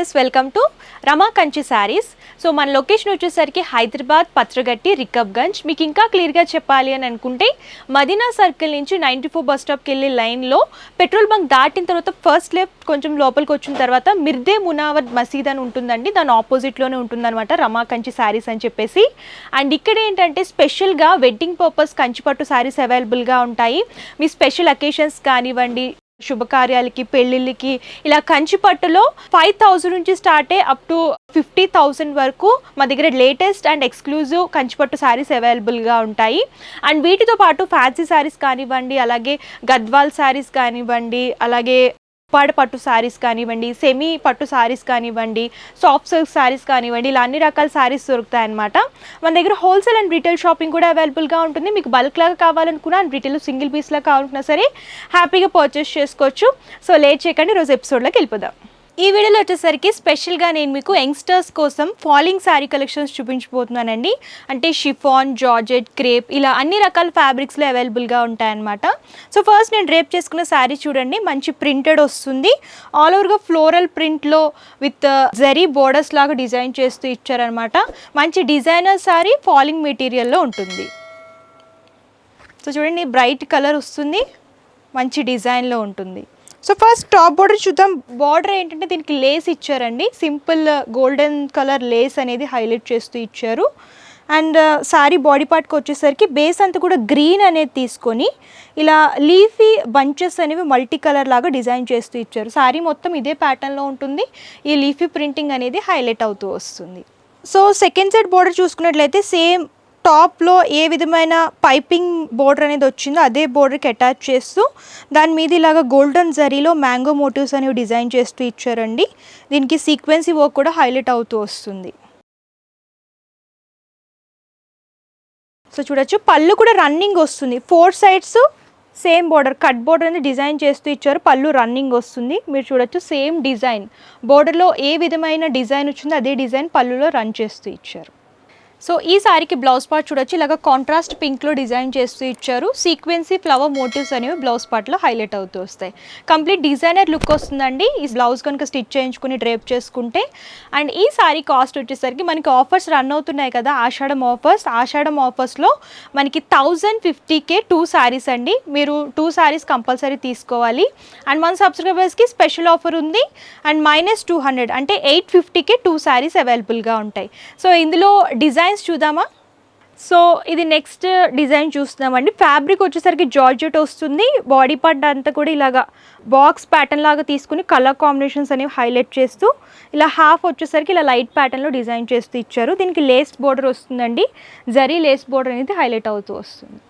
Viewers welcome to Rama Kanchi Saris. So మన location వచ్చేసరికి హైదరాబాద్ పత్రగట్టి రికబ్గంజ్. మీకు ఇంకా క్లియర్గా చెప్పాలి అని అనుకుంటే మదీనా సర్కిల్ నుంచి నైంటీ ఫోర్ బస్ స్టాప్కి వెళ్ళే లైన్లో పెట్రోల్ బంక్ దాటిన తర్వాత ఫస్ట్ లెఫ్ట్ కొంచెం లోపలికి వచ్చిన తర్వాత మిర్దే మునావర్ మసీద్ అని ఉంటుందండి. దాని ఆపోజిట్లోనే ఉంటుందన్నమాట రమా కంచి శారీస్ అని చెప్పేసి. అండ్ ఇక్కడ ఏంటంటే స్పెషల్గా వెడ్డింగ్ పర్పస్ కంచిపట్టు శారీస్ అవైలబుల్గా ఉంటాయి. మీ స్పెషల్ అకేషన్స్ కానివ్వండి శుభకార్యాలకి పెళ్ళిళ్ళకి ఇలా కంచి పట్టులో ఫైవ్ థౌజండ్ నుంచి స్టార్ట్ అయ్యి అప్ టు ఫిఫ్టీ థౌజండ్ వరకు మా దగ్గర latest and exclusive Kanchipattu saris అవైలబుల్గా ఉంటాయి. అండ్ వీటితో పాటు ఫ్యాన్సీ శారీస్ కానివ్వండి అలాగే గద్వాల్ శారీస్ కానివ్వండి అలాగే పడ్ పట్టు శారీస్ కానివ్వండి సెమీ పట్టు శారీస్ కానివ్వండి సాఫ్ట్ సిల్క్ శారీస్ కానివ్వండి ఇలా అన్ని రకాల శారీస్ దొరుకుతాయి అనమాట మన దగ్గర హోల్సేల్ అండ్ రీటైల్ షాపింగ్ కూడా అవైలబుల్గా ఉంటుంది. మీకు బల్క్ లాగా కావాలనుకున్నా అండ్ రీటైల్ సింగిల్ పీస్లా కావాలనుకున్నా సరే హ్యాపీగా పర్చేస్ చేసుకోవచ్చు. సో లేట్ చేయకండి రోజు ఎపిసోడ్లోకి వెళ్ళిపోదాం. ఈ వీడియోలో వచ్చేసరికి స్పెషల్గా నేను మీకు యంగ్స్టర్స్ కోసం ఫాలింగ్ శారీ కలెక్షన్స్ చూపించబోతున్నానండి. అంటే షిఫాన్ జార్జెట్ క్రేప్ ఇలా అన్ని రకాల ఫ్యాబ్రిక్స్లో అవైలబుల్గా ఉంటాయన్నమాట. సో ఫస్ట్ నేను రేప్ చేసుకున్న శారీ చూడండి. మంచి ప్రింటెడ్ వస్తుంది. ఆల్ ఓవర్గా ఫ్లోరల్ ప్రింట్లో విత్ జరీ బోర్డర్స్ లాగా డిజైన్ చేస్తూ ఇచ్చారనమాట మంచి డిజైనర్ శారీ ఫాలింగ్ మెటీరియల్లో ఉంటుంది. సో చూడండి బ్రైట్ కలర్ వస్తుంది. మంచి డిజైన్లో ఉంటుంది. సో ఫస్ట్ టాప్ బార్డర్ చూద్దాం. బార్డర్ ఏంటంటే దీనికి లేస్ ఇచ్చారండి. సింపుల్ గోల్డెన్ కలర్ లేస్ అనేది హైలైట్ చేస్తూ ఇచ్చారు. అండ్ శారీ బాడీ పార్ట్కి వచ్చేసరికి బేస్ అంతా కూడా గ్రీన్ అనేది తీసుకొని ఇలా లీఫీ బంచెస్ అనేవి మల్టీ కలర్ లాగా డిజైన్ చేస్తూ ఇచ్చారు. శారీ మొత్తం ఇదే ప్యాటర్న్లో ఉంటుంది. ఈ లీఫీ ప్రింటింగ్ అనేది హైలైట్ అవుతూ వస్తుంది. సో సెకండ్ సైడ్ బార్డర్ చూసుకున్నట్లయితే సేమ్ టాప్లో ఏ విధమైన పైపింగ్ బోర్డర్ అనేది వచ్చిందో అదే బోర్డర్కి అటాచ్ చేస్తూ దాని మీద ఇలాగ గోల్డెన్ జరీలో మ్యాంగో మోటివ్స్ అనేవి డిజైన్ చేస్తూ ఇచ్చారండి. దీనికి సీక్వెన్సీ వర్క్ కూడా హైలైట్ అవుతూ వస్తుంది. సో చూడొచ్చు పళ్ళు కూడా రన్నింగ్ వస్తుంది. Four sides same border cut border అనేది డిజైన్ చేస్తూ ఇచ్చారు. పళ్ళు రన్నింగ్ వస్తుంది. మీరు చూడొచ్చు సేమ్ డిజైన్. బోర్డర్లో ఏ విధమైన డిజైన్ వచ్చిందో అదే డిజైన్ పళ్ళులో రన్ చేస్తూ ఇచ్చారు. సో ఈ సారీకి బ్లౌజ్ పార్ట్ చూడొచ్చు. ఇలాగ కాంట్రాస్ట్ పింక్లో డిజైన్ చేస్తూ ఇచ్చారు. సీక్వెన్సీ ఫ్లవర్ మోటివ్స్ అనేవి బ్లౌజ్ పార్ట్లో హైలైట్ అవుతూ వస్తాయి. కంప్లీట్ డిజైనర్ లుక్ వస్తుందండి. ఈ బ్లౌజ్ కనుక స్టిచ్ చేయించుకుని డ్రేప్ చేసుకుంటే. అండ్ ఈ సారీ కాస్ట్ వచ్చేసరికి మనకి ఆఫర్స్ రన్ అవుతున్నాయి కదా ఆషాఢం ఆఫర్స్ ఆషాఢం ఆఫర్స్లో మనకి థౌజండ్ ఫిఫ్టీకే టూ శారీస్ అండి. మీరు టూ శారీస్ కంపల్సరీ తీసుకోవాలి. అండ్ మన సబ్స్క్రైబర్స్కి స్పెషల్ ఆఫర్ ఉంది. అండ్ మైనస్ టూ హండ్రెడ్ అంటే ఎయిట్ ఫిఫ్టీకే టూ శారీస్ అవైలబుల్గా ఉంటాయి. సో ఇందులో డిజైన్ డిజైన్స్ చూద్దామా? సో ఇది నెక్స్ట్ డిజైన్ చూస్తున్నామండి. ఫ్యాబ్రిక్ వచ్చేసరికి జార్జెట్ వస్తుంది. బాడీ పార్ట్ అంతా కూడా ఇలాగా బాక్స్ ప్యాటర్న్ లాగా తీసుకుని కలర్ కాంబినేషన్స్ అనేవి హైలైట్ చేస్తూ ఇలా హాఫ్ వచ్చేసరికి ఇలా లైట్ ప్యాటర్న్లో డిజైన్ చేస్తూ ఇచ్చారు. దీనికి లేస్ బోర్డర్ వస్తుందండి. జరీ లేస్ బోర్డర్ అనేది హైలైట్ అవుతూ వస్తుంది.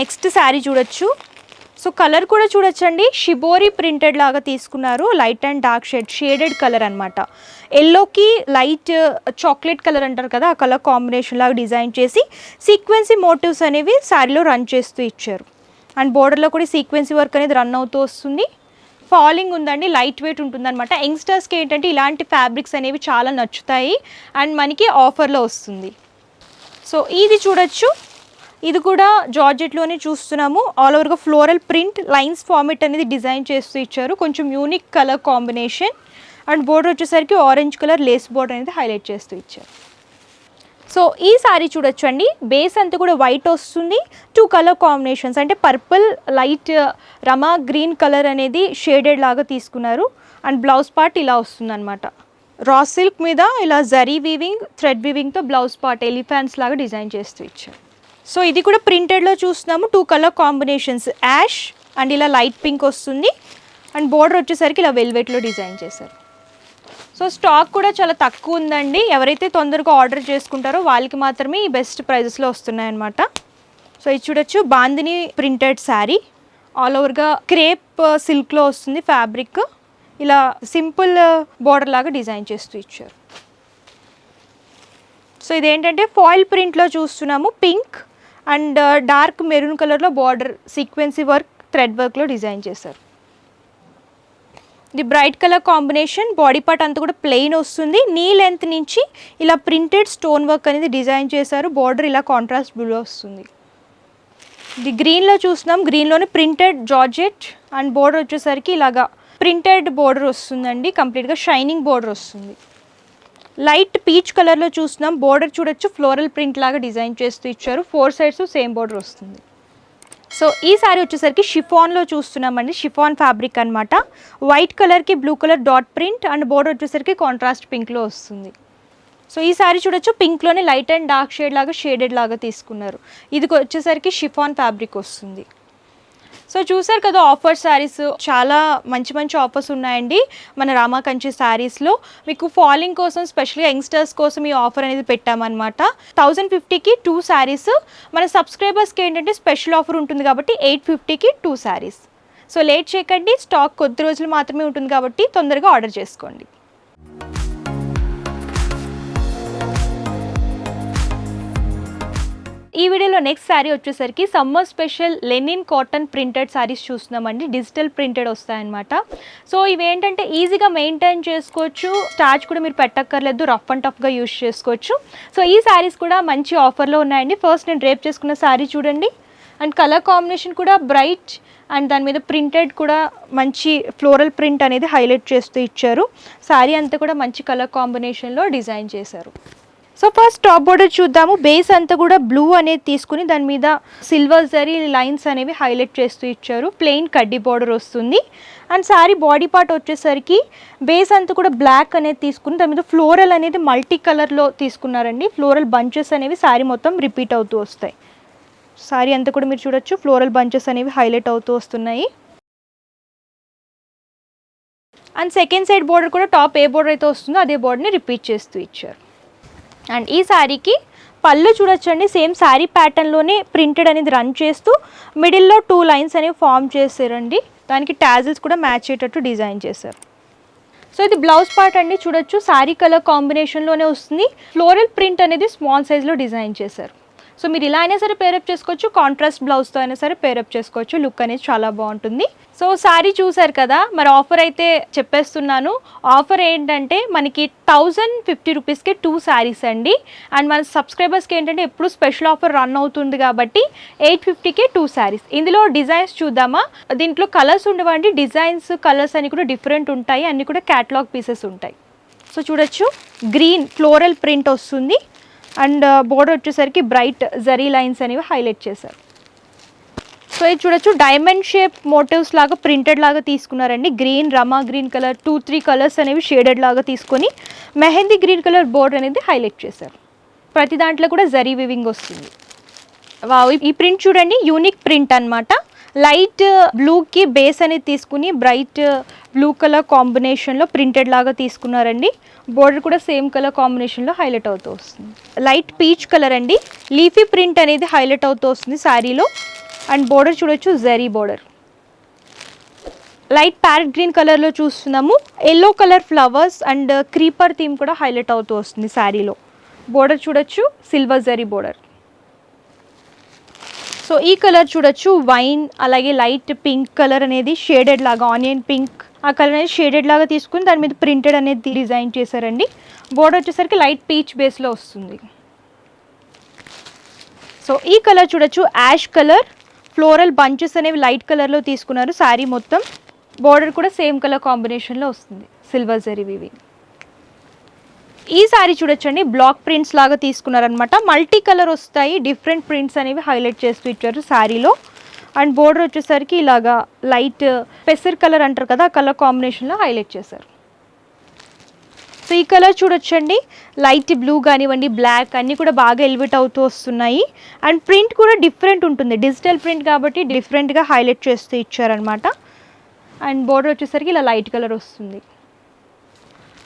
నెక్స్ట్ శారీ చూడొచ్చు. సో కలర్ కూడా చూడొచ్చండి. షిబోరి ప్రింటెడ్ లాగా తీసుకున్నారు. Light and dark shade shaded colour అనమాట ఎల్లోకి లైట్ చాక్లెట్ కలర్ అంటారు కదా ఆ కలర్ కాంబినేషన్ లాగా డిజైన్ చేసి సీక్వెన్సీ మోటివ్స్ అనేవి శారీలో రన్ చేస్తూ ఇచ్చారు. అండ్ బోర్డర్లో కూడా సీక్వెన్సీ వర్క్ అనేది రన్ అవుతూ వస్తుంది. ఫాలింగ్ ఉందండి లైట్ వెయిట్ ఉంటుందన్నమాట. యంగ్స్టర్స్కి ఏంటంటే ఇలాంటి ఫ్యాబ్రిక్స్ అనేవి చాలా నచ్చుతాయి. అండ్ మనకి ఆఫర్లో వస్తుంది. సో ఇది చూడొచ్చు. ఇది కూడా జార్జెట్లోనే చూస్తున్నాము. ఆల్ ఓవర్గా ఫ్లోరల్ ప్రింట్ లైన్స్ ఫార్మెట్ అనేది డిజైన్ చేస్తూ ఇచ్చారు. కొంచెం unique colour combination and border వచ్చేసరికి ఆరెంజ్ కలర్ లేస్ బోర్డర్ అనేది హైలైట్ చేస్తూ ఇచ్చారు. సో ఈ సారీ చూడొచ్చు అండి బేస్ అంతా కూడా వైట్ వస్తుంది. టూ కలర్ కాంబినేషన్స్ అంటే purple light Rama green colour అనేది షేడెడ్ లాగా తీసుకున్నారు. అండ్ బ్లౌజ్ పార్ట్ ఇలా వస్తుంది అనమాట రా సిల్క్ మీద ఇలా జరీ వీవింగ్ థ్రెడ్ వీవింగ్తో బ్లౌజ్ పార్ట్ ఎలిఫాన్స్ లాగా డిజైన్ చేస్తూ ఇచ్చారు. సో ఇది కూడా ప్రింటెడ్లో చూస్తున్నాము. Two colour combinations ash and ఇలా లైట్ పింక్ వస్తుంది. అండ్ బోర్డర్ వచ్చేసరికి ఇలా వెల్వెట్లో డిజైన్ చేశారు. సో స్టాక్ కూడా చాలా తక్కువ ఉందండి. ఎవరైతే తొందరగా ఆర్డర్ చేసుకుంటారో వాళ్ళకి మాత్రమే ఈ బెస్ట్ ప్రైజెస్లో వస్తున్నాయన్నమాట. సో ఇది చూడొచ్చు. బాందిని ప్రింటెడ్ శారీ ఆల్ ఓవర్గా క్రేప్ సిల్క్లో వస్తుంది ఫ్యాబ్రిక్ ఇలా సింపుల్ బోర్డర్ uh, లాగా డిజైన్ చేస్తూ ఇచ్చారు. సో ఇదేంటంటే ఫాయిల్ ప్రింట్లో చూస్తున్నాము. Pink and uh, dark maroon కలర్లో బార్డర్ సీక్వెన్సీ వర్క్ థ్రెడ్ వర్క్లో డిజైన్ చేశారు. ఇది bright colour combination body part అంతా కూడా ప్లెయిన్ వస్తుంది. నీ లెంత్ నుంచి ఇలా ప్రింటెడ్ స్టోన్ వర్క్ అనేది డిజైన్ చేశారు. బార్డర్ ఇలా కాంట్రాస్ట్ బ్లూ వస్తుంది. ఇది గ్రీన్లో చూస్తున్నాం. గ్రీన్లోనే ప్రింటెడ్ జార్జెట్ అండ్ బోర్డర్ వచ్చేసరికి ఇలాగా ప్రింటెడ్ బోర్డర్ వస్తుందండి. కంప్లీట్గా షైనింగ్ బోర్డర్ వస్తుంది. లైట్ పీచ్ కలర్లో చూస్తున్నాం. బోర్డర్ చూడొచ్చు. ఫ్లోరల్ ప్రింట్ లాగా డిజైన్ చేస్తూ ఇచ్చారు. ఫోర్ సైడ్స్ సేమ్ బోర్డర్ వస్తుంది. సో ఈ సారీ వచ్చేసరికి షిఫాన్లో చూస్తున్నామండి. షిఫాన్ ఫ్యాబ్రిక్ అనమాట వైట్ కలర్కి blue colour dot print and border వచ్చేసరికి కాంట్రాస్ట్ పింక్లో వస్తుంది. సో ఈ సారీ చూడొచ్చు. పింక్లోనే లైట్ అండ్ డార్క్ షేడ్ లాగా షేడెడ్ లాగా తీసుకున్నారు. ఇది వచ్చేసరికి షిఫాన్ ఫ్యాబ్రిక్ వస్తుంది. సో చూసారు కదా ఆఫర్ శారీస్ చాలా మంచి మంచి ఆఫర్స్ ఉన్నాయండి మన రామా కంచి శారీస్లో మీకు ఫాలింగ్ కోసం స్పెషల్గా యంగ్స్టర్స్ కోసం ఈ ఆఫర్ అనేది పెట్టామన్నమాట. థౌజండ్ ఫిఫ్టీకి టూ శారీస్ మన సబ్స్క్రైబర్స్కి ఏంటంటే స్పెషల్ ఆఫర్ ఉంటుంది కాబట్టి ఎయిట్ ఫిఫ్టీకి టూ శారీస్ సో లేట్ చేయకండి స్టాక్ కొద్ది రోజులు మాత్రమే ఉంటుంది కాబట్టి తొందరగా ఆర్డర్ చేసుకోండి. ఈ వీడియోలో నెక్స్ట్ శారీ వచ్చేసరికి summer special linen cotton printed saris చూస్తున్నామండి. డిజిటల్ ప్రింటెడ్ వస్తాయన్నమాట. సో ఇవేంటంటే ఈజీగా మెయింటైన్ చేసుకోవచ్చు. స్టార్చ్ కూడా మీరు పెట్టక్కర్లేదు. రఫ్ అండ్ టఫ్గా యూస్ చేసుకోవచ్చు. సో ఈ శారీస్ కూడా మంచి ఆఫర్లో ఉన్నాయండి. ఫస్ట్ నేను రేప్ చేసుకున్న శారీ చూడండి. అండ్ కలర్ కాంబినేషన్ కూడా బ్రైట్ అండ్ దాని మీద ప్రింటెడ్ కూడా మంచి ఫ్లోరల్ ప్రింట్ అనేది హైలైట్ చేస్తూ ఇచ్చారు. శారీ అంతా కూడా మంచి కలర్ కాంబినేషన్లో డిజైన్ చేశారు. సో ఫస్ట్ టాప్ బోర్డర్ చూద్దాము. బేస్ అంతా కూడా బ్లూ అనేది తీసుకుని దాని మీద సిల్వర్ జరీ లైన్స్ అనేవి హైలైట్ చేస్తూ ఇచ్చారు. ప్లెయిన్ కడ్డీ బోర్డర్ వస్తుంది. అండ్ సారీ బాడీ పార్ట్ వచ్చేసరికి బేస్ అంతా కూడా బ్లాక్ అనేది తీసుకుని దాని మీద ఫ్లోరల్ అనేది మల్టీ కలర్లో తీసుకున్నారండి. ఫ్లోరల్ బంచెస్ అనేవి సారీ మొత్తం రిపీట్ అవుతూ వస్తాయి. సారీ అంతా కూడా మీరు చూడొచ్చు. ఫ్లోరల్ బంచెస్ అనేవి హైలైట్ అవుతూ వస్తున్నాయి. అండ్ సెకండ్ సైడ్ బోర్డర్ కూడా టాప్ ఏ బోర్డర్ అయితే వస్తుందో అదే బోర్డర్ని రిపీట్ చేస్తూ ఇచ్చారు. అండ్ ఈ శారీకి పళ్ళు చూడొచ్చండి. సేమ్ శారీ ప్యాటర్న్లోనే ప్రింటెడ్ అనేది రన్ చేస్తూ మిడిల్లో టూ లైన్స్ అనేవి ఫామ్ చేశారండి. దానికి టాజిల్స్ కూడా మ్యాచ్ అయ్యేటట్టు డిజైన్ చేశారు. సో ఇది బ్లౌజ్ పార్ట్ అండి. చూడొచ్చు. శారీ కలర్ కాంబినేషన్లోనే వస్తుంది. ఫ్లోరల్ ప్రింట్ అనేది స్మాల్ సైజ్లో డిజైన్ చేశారు. సో మీరు ఇలా అయినా సరే పేరప్ చేసుకోవచ్చు కాంట్రాస్ట్ బ్లౌజ్తో అయినా సరే పేరప్ చేసుకోవచ్చు. లుక్ అనేది చాలా బాగుంటుంది. సో శారీ చూసారు కదా మరి ఆఫర్ అయితే చెప్పేస్తున్నాను. ఆఫర్ ఏంటంటే మనకి థౌజండ్ ఫిఫ్టీ రూపీస్కి టూ శారీస్ అండి. అండ్ మన సబ్స్క్రైబర్స్కి ఏంటంటే ఎప్పుడు స్పెషల్ ఆఫర్ రన్ అవుతుంది కాబట్టి ఎయిట్ ఫిఫ్టీకి టూ శారీస్ ఇందులో డిజైన్స్ చూద్దామా? దీంట్లో కలర్స్ ఉండవండి. డిజైన్స్ కలర్స్ అన్ని కూడా డిఫరెంట్ ఉంటాయి. అన్ని కూడా క్యాటలాగ్ పీసెస్ ఉంటాయి. సో చూడొచ్చు. గ్రీన్ ఫ్లోరల్ ప్రింట్ వస్తుంది. అండ్ బోర్డర్ వచ్చేసరికి బ్రైట్ జరీ లైన్స్ అనేవి హైలైట్ చేశారు. సో ఇది చూడొచ్చు. డైమండ్ షేప్ మోటివ్స్ లాగా ప్రింటెడ్ లాగా తీసుకున్నారండి. Green Rama green colour two three colours అనేవి షేడెడ్ లాగా తీసుకొని మెహందీ గ్రీన్ కలర్ బోర్డర్ అనేది హైలైట్ చేశారు. ప్రతి దాంట్లో కూడా జరీ వివింగ్ వస్తుంది. వావ్ ఈ ప్రింట్ చూడండి. యూనిక్ ప్రింట్ అనమాట లైట్ బ్లూకి బేస్ అనేది తీసుకుని బ్రైట్ బ్లూ కలర్ కాంబినేషన్లో ప్రింటెడ్ లాగా తీసుకున్నారండి. బోర్డర్ కూడా సేమ్ కలర్ కాంబినేషన్లో హైలైట్ అవుతూ వస్తుంది. లైట్ పీచ్ కలర్ అండి. లీఫీ ప్రింట్ అనేది హైలైట్ అవుతూ వస్తుంది శారీలో అండ్ బోర్డర్ చూడొచ్చు zari border light parrot green కలర్లో చూస్తున్నాము. Yellow colour flowers and creeper theme కూడా హైలైట్ అవుతూ వస్తుంది శారీలో బోర్డర్ చూడొచ్చు సిల్వర్ జరీ బోర్డర్ సో ఈ కలర్ చూడొచ్చు వైన్ అలాగే లైట్ పింక్ కలర్ అనేది షేడెడ్ లాగా ఆనియన్ పింక్ ఆ కలర్ అనేది షేడెడ్ లాగా తీసుకుని దాని మీద ప్రింటెడ్ అనేది డిజైన్ చేశారండి. బోర్డర్ వచ్చేసరికి లైట్ పీచ్ బేస్లో వస్తుంది. సో ఈ కలర్ చూడొచ్చు. యాష్ కలర్ ఫ్లోరల్ బంచెస్ అనేవి లైట్ కలర్లో తీసుకున్నారు శారీ మొత్తం. బోర్డర్ కూడా సేమ్ కలర్ కాంబినేషన్లో వస్తుంది. సిల్వర్ జరీ ఈ సారీ చూడొచ్చండి. బ్లాక్ ప్రింట్స్ లాగా తీసుకున్నారనమాట మల్టీ కలర్ వస్తాయి. డిఫరెంట్ ప్రింట్స్ అనేవి హైలైట్ చేస్తూ ఇచ్చారు శారీలో అండ్ బోర్డర్ వచ్చేసరికి ఇలాగా లైట్ పెసర్ కలర్ అంటారు కదా ఆ కలర్ కాంబినేషన్లో హైలైట్ చేశారు. సో ఈ కలర్ చూడొచ్చండి. లైట్ బ్లూ కానివ్వండి బ్లాక్ అన్నీ కూడా బాగా ఎలివేట్ అవుతూ వస్తున్నాయి. అండ్ ప్రింట్ కూడా డిఫరెంట్ ఉంటుంది. డిజిటల్ ప్రింట్ కాబట్టి డిఫరెంట్గా హైలైట్ చేస్తూ ఇచ్చారనమాట అండ్ బోర్డర్ వచ్చేసరికి ఇలా లైట్ కలర్ వస్తుంది.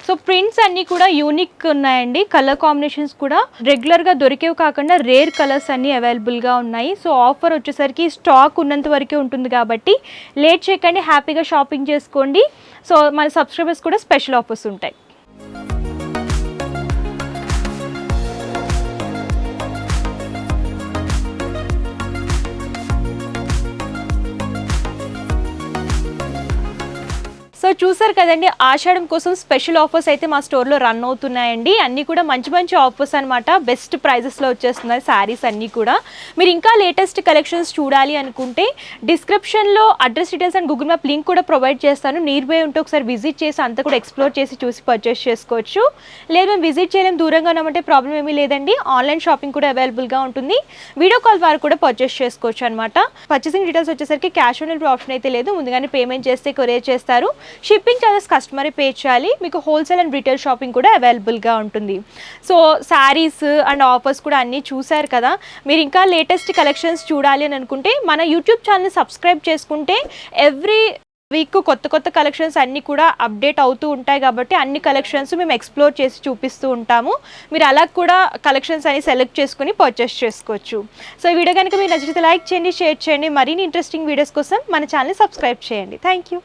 సో ప్రింట్స్ అన్నీ కూడా యూనిక్ ఉన్నాయండి. కలర్ కాంబినేషన్స్ కూడా రెగ్యులర్గా దొరికేవి కాకుండా రేర్ కలర్స్ అన్నీ అవైలబుల్గా ఉన్నాయి. సో ఆఫర్ వచ్చేసరికి స్టాక్ ఉన్నంత వరకే ఉంటుంది కాబట్టి లేట్ చేయకండి హ్యాపీగా షాపింగ్ చేసుకోండి. సో మన సబ్స్క్రైబర్స్ కూడా స్పెషల్ ఆఫర్స్ ఉంటాయి. చూసారు కదండి ఆషాఢం కోసం స్పెషల్ ఆఫర్స్ అయితే మా స్టోర్లో రన్ అవుతున్నాయండి. అన్నీ కూడా మంచి మంచి ఆఫర్స్ అనమాట బెస్ట్ ప్రైజెస్లో వచ్చేస్తున్నాయి శారీస్ అన్నీ కూడా. మీరు ఇంకా లేటెస్ట్ కలెక్షన్స్ చూడాలి అనుకుంటే డిస్క్రిప్షన్లో address details and Google map link కూడా ప్రొవైడ్ చేస్తాను. నియర్ బై ఉంటే ఒకసారి విజిట్ చేసి అంతా కూడా ఎక్స్ప్లోర్ చేసి చూసి పర్చేస్ చేసుకోవచ్చు. లేదు మేము విజిట్ చేయలేం దూరంగా ఉన్నామంటే ప్రాబ్లం ఏమీ లేదండి. ఆన్లైన్ షాపింగ్ కూడా అవైలబుల్గా ఉంటుంది. వీడియో కాల్ ద్వారా కూడా పర్చేస్ చేసుకోవచ్చు అనమాట పర్చేసింగ్ డీటెయిల్స్ వచ్చేసరికి క్యాష్ ఆన్ డెలివరీ ఆప్షన్ అయితే లేదు. ముందుగానే పేమెంట్ చేస్తే కొరియర్ చేస్తారు. షిప్పింగ్ చార్జెస్ కస్టమరే పే చేయాలి. మీకు హోల్సేల్ అండ్ రీటైల్ షాపింగ్ కూడా అవైలబుల్గా ఉంటుంది. సో శారీస్ అండ్ ఆఫర్స్ కూడా అన్నీ చూశారు కదా. మీరు ఇంకా లేటెస్ట్ కలెక్షన్స్ చూడాలి అని అనుకుంటే మన యూట్యూబ్ ఛానల్ని సబ్స్క్రైబ్ చేసుకుంటే ఎవ్రీ వీక్ కొత్త కొత్త కలెక్షన్స్ అన్నీ కూడా అప్డేట్ అవుతూ ఉంటాయి కాబట్టి అన్ని కలెక్షన్స్ మేము ఎక్స్ప్లోర్ చేసి చూపిస్తూ ఉంటాము. మీరు అలా కూడా కలెక్షన్స్ అని సెలెక్ట్ చేసుకుని పర్చేస్ చేసుకోవచ్చు. సో ఈ వీడియో కనుక మీరు నచ్చితే లైక్ చేయండి షేర్ చేయండి. మరిన్ని ఇంట్రెస్టింగ్ వీడియోస్ కోసం మన ఛానల్ని సబ్స్క్రైబ్ చేయండి. Thank you